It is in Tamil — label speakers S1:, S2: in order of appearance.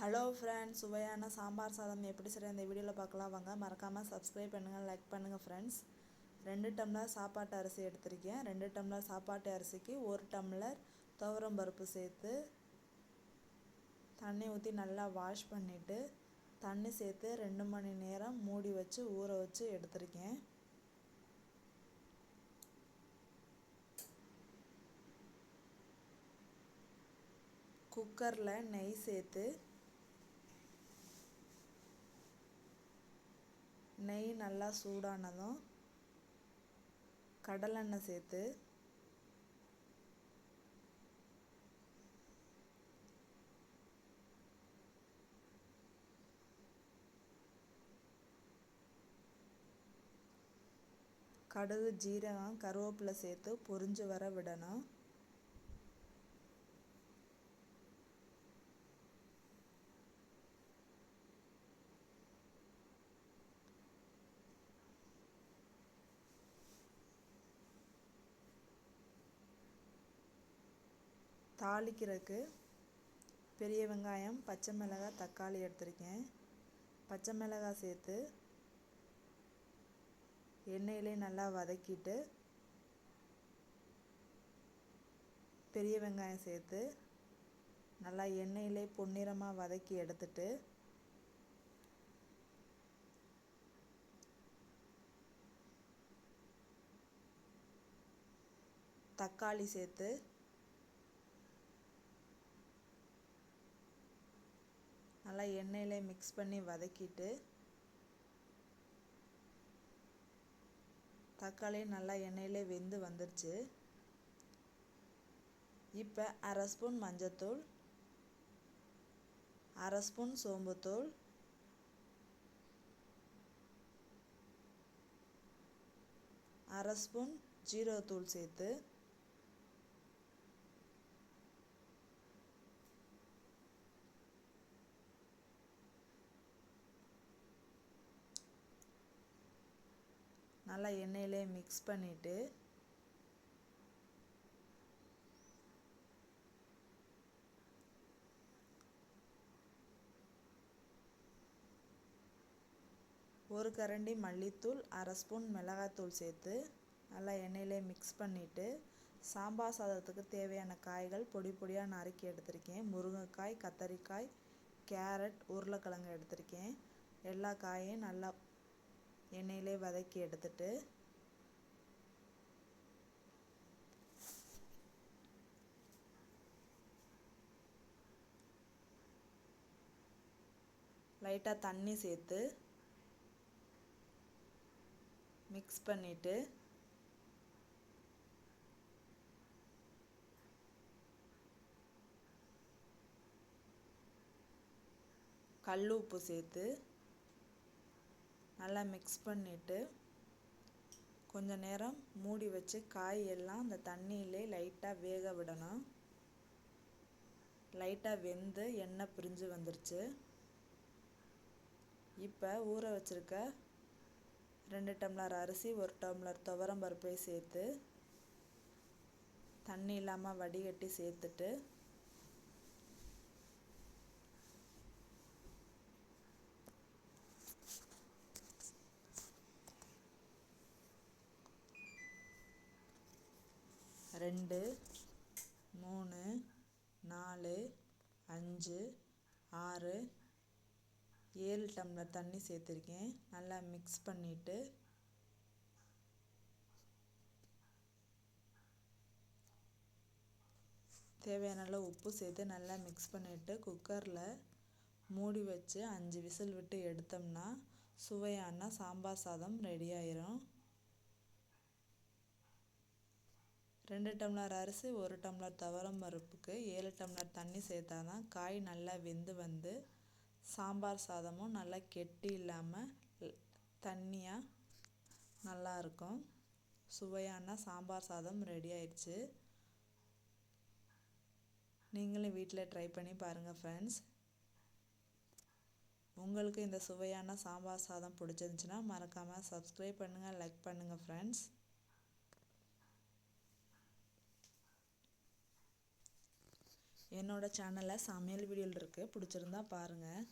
S1: ஹலோ ஃப்ரெண்ட்ஸ் சுவையான சாம்பார் சாதம் எப்படி சரி? இந்த வீடியோவில் பார்க்கலாம். வாங்க மறக்காமல் சப்ஸ்கிரைப் பண்ணுங்கள் லைக் பண்ணுங்கள் ஃப்ரெண்ட்ஸ் ரெண்டு டம்ளர் சாப்பாட்டு அரிசி எடுத்திருக்கேன். ரெண்டு டம்ளர் சாப்பாட்டு அரிசிக்கு ஒரு டம்ளர் துவரம் பருப்பு சேர்த்து தண்ணி ஊற்றி நல்லா வாஷ் பண்ணிவிட்டு தண்ணி சேர்த்து ரெண்டு மணி நேரம் மூடி வச்சு ஊற வச்சு எடுத்திருக்கேன். குக்கரில் நெய் சேர்த்து நெய் நல்லா சூடானதும் கடலெண்ணெய் சேர்த்து கடுகு ஜீரகம் கருவேப்பிலை சேர்த்து பொரிஞ்சு வர விடணும். தாளிக்கிறதுக்கு பெரிய வெங்காயம் பச்சை மிளகாய் தக்காளி எடுத்திருக்கேன். பச்சை மிளகாய் சேர்த்து எண்ணெயிலே நல்லா வதக்கிட்டு பெரிய வெங்காயம் சேர்த்து நல்லா எண்ணெயிலே பொன்னிறமாக வதக்கி எடுத்துட்டு தக்காளி சேர்த்து நல்லா எண்ணெயில் மிக்ஸ் பண்ணி வதக்கிட்டு தக்காளி நல்லா எண்ணெயில் வெந்து வந்துருச்சு. இப்போ அரை ஸ்பூன் மஞ்சத்தூள் அரை ஸ்பூன் சோம்புத்தூள் அரை ஸ்பூன் ஜீரகத்தூள் சேர்த்து நல்லா எண்ணெயிலே மிக்ஸ் பண்ணிவிட்டு ஒரு கரண்டி மல்லித்தூள் அரை ஸ்பூன் மிளகாத்தூள் சேர்த்து நல்லா எண்ணெயிலே மிக்ஸ் பண்ணிவிட்டு சாம்பார் சாதத்துக்கு தேவையான காய்கள் பொடி பொடியாக நறுக்கி எடுத்திருக்கேன். முருங்கைக்காய் கத்தரிக்காய் கேரட் உருளைக்கிழங்கு எடுத்திருக்கேன். எல்லா காயும் நல்லா எண்ணெயிலே வதக்கி எடுத்துட்டு லைட்டாக தண்ணி சேர்த்து மிக்ஸ் பண்ணிவிட்டு கல் உப்பு சேர்த்து நல்லா மிக்ஸ் பண்ணிவிட்டு கொஞ்சம் நேரம் மூடி வச்சு காய் எல்லாம் அந்த தண்ணியிலே லைட்டாக வேக விடணும். லைட்டாக வெந்து எண்ணெய் பிரிஞ்சு வந்துருச்சு. இப்போ ஊற வச்சுருக்க ரெண்டு டம்ளர் அரிசி ஒரு டம்ளர் துவரம் பருப்பை சேர்த்து தண்ணி இல்லாமல் வடிகட்டி சேர்த்துட்டு ரெண்டு மூணு நாலு அஞ்சு ஆறு ஏழு டம்ளர் தண்ணி சேர்த்துருக்கேன். நல்லா மிக்ஸ் பண்ணிவிட்டு தேவையான அளவு உப்பு சேர்த்து நல்லா மிக்ஸ் பண்ணிவிட்டு குக்கரில் மூடி வச்சு அஞ்சு விசில் விட்டு எடுத்தோம்னா சுவையான சாம்பார் சாதம் ரெடி ஆயிரும். ரெண்டு டம்ளர் அரிசி ஒரு டம்ளர் துவரம் பருப்புக்கு ஏழு டம்ளர் தண்ணி சேர்த்தா தான் காய் நல்லா வெந்து வந்து சாம்பார் சாதமும் நல்லா கெட்டி இல்லாமல் தண்ணியாக நல்லாயிருக்கும் சுவையான சாம்பார் சாதம் ரெடி ஆயிடுச்சு. நீங்களும் வீட்டில் ட்ரை பண்ணி பாருங்கள் ஃப்ரெண்ட்ஸ் உங்களுக்கு இந்த சுவையான சாம்பார் சாதம் பிடிச்சிருந்துச்சின்னா மறக்காமல் சப்ஸ்கிரைப் பண்ணுங்கள் லைக் பண்ணுங்கள் ஃப்ரெண்ட்ஸ் என்னோடய சேனலில் சமையல் வீடியோவில் இருக்குது பிடிச்சிருந்தா பாருங்கள்